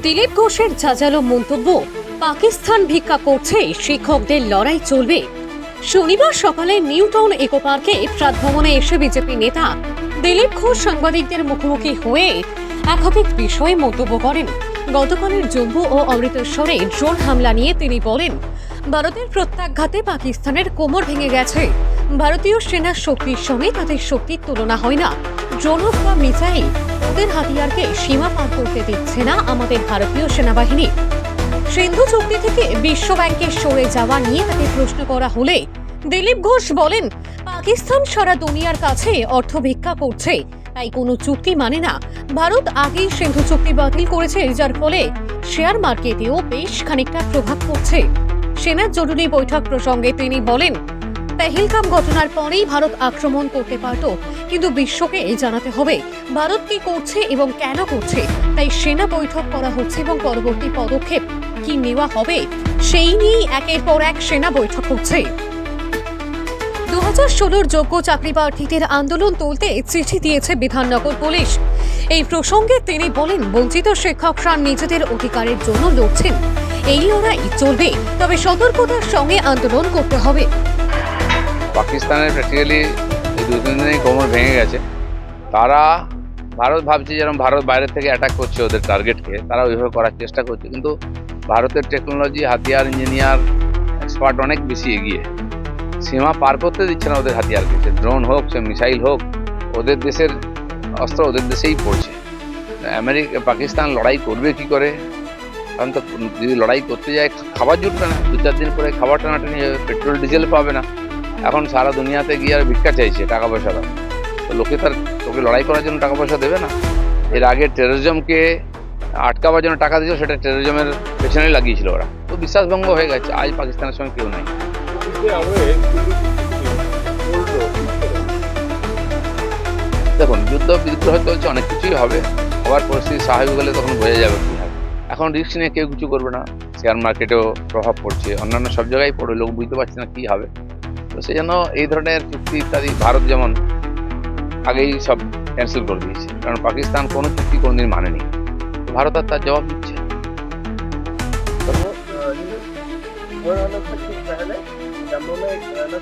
দিলীপ ঘোষের ঝাঁঝালো মন্তব্য, পাকিস্তান ভিক্ষা করছে, শিক্ষকদের লড়াই চলবে। শনিবার সকালে নিউ টাউন ইকো পার্কে প্রাত ভবনে এসে বিজেপি নেতা দিলীপ ঘোষ সাংবাদিকদের মুখোমুখি হয়ে একাধিক বিষয়ে মন্তব্য করেন। গতকালের জম্মু ও অমৃতসরে ড্রোন হামলা নিয়ে তিনি বলেন, ভারতের প্রত্যাঘাতে পাকিস্তানের কোমর ভেঙে গেছে। ভারতীয় সেনার শক্তির সঙ্গে তাদের শক্তির তুলনা হয় না। ড্রোন হোক বা মিসাইল ওদের হাতিয়ারকে সীমা পার করতে দিচ্ছে না আমাদের ভারতীয় সেনাবাহিনী। সিন্ধু চুক্তি থেকে বিশ্ব ব্যাংকে সরে যাওয়া নিয়ে তাকে প্রশ্ন করা হলে দিলীপ ঘোষ বলেন, পাকিস্তান সারা দুনিয়ার কাছে অর্থ ভিক্ষা করছে, তাই কোনো চুক্তি মানে না। ভারত আগেই সিন্ধু চুক্তি বাতিল করেছে, যার ফলে শেয়ার মার্কেটেও বেশ খানিকটা প্রভাব পড়ছে। সেনার জরুরি বৈঠক প্রসঙ্গে তিনি বলেন পেহেলগাম ঘটনার পরেই ভারত আক্রমণ করতে পারত। কিন্তু বিশ্বকে এই জানাতে হবে, ভারত কি করছে এবং কেন করছে? তাই সেনা বৈঠক করা হচ্ছে এবং পরবর্তী পদক্ষেপ কি নেওয়া হবে, সেই নিয়েই একের পর এক সেনা বৈঠক হচ্ছে। দু হাজার ষোলোর যোগ্য চাকরি প্রার্থীদের আন্দোলন তুলতে চিঠি দিয়েছে বিধাননগর পুলিশ। এই প্রসঙ্গে তিনি বলেন, বঞ্চিত শিক্ষকরা নিজেদের অধিকারের জন্য লড়ছেন। এই লড়াই চলবে, তবে সতর্কতার সঙ্গে আন্দোলন করতে হবে। পাকিস্তানের প্র্যাকটিক্যালি এই দু তিন দিনেই কোমর ভেঙে গেছে। তারা ভারত ভাবছে যেরকম ভারত বাইরে থেকে অ্যাটাক করছে ওদের টার্গেটকে তারা ওইভাবে করার চেষ্টা করছে। কিন্তু ভারতের টেকনোলজি হাতিয়ার ইঞ্জিনিয়ার এক্সপার্ট অনেক বেশি এগিয়ে। সীমা পার করতে দিচ্ছে না ওদের হাতিয়ারকে। সে ড্রোন হোক, সে মিসাইল হোক, ওদের দেশের অস্ত্র ওদের দেশেই পড়ছে। আমেরিকা, পাকিস্তান লড়াই করবে কি করে? কারণ তো যদি লড়াই করতে যায়, খাবার জুটবে না। দু চার দিন পরে খাবার টানাটানি, পেট্রোল, ডিজেল পাবে না। এখন সারা দুনিয়াতে গিয়ে আর ভিক্ষা চাইছে টাকা পয়সা দাও। তো লোকে তার তোকে লড়াই করার জন্য টাকা পয়সা দেবে না। এর আগে টেরোরিজমকে আটকাবার জন্য টাকা দিয়েছিল, সেটা টেরোরিজমের পেছনে লাগিয়েছিল ওরা। তো বিশ্বাসভঙ্গ হয়ে গেছে, আজ পাকিস্তানের সঙ্গে কেউ নাই। দেখুন, যুদ্ধ বিদ্রোহ চলছে অনেক কিছুই হবে। হওয়ার পরিস্থিতি স্বাভাবিক হলে তখন বোঝা যাবে কী হবে এখন রিস্ক নিয়ে কেউ কিছু করবে না। শেয়ার মার্কেটেও প্রভাব পড়ছে। অন্যান্য সব জায়গায় পড়ে লোক বুঝতে পারছে না কী হবে। তো সেই জন্য এই ধরনের চুক্তি ইত্যাদি ভারত যেমন আগেই সব ক্যান্সেল করে দিয়েছে কারণ পাকিস্তান কোনো চুক্তি কোনোদিন মানেনি তো ভারত আর তার জবাব দিচ্ছে वो अ, ये वो वाला था कि पहले जम्मू में एक अ,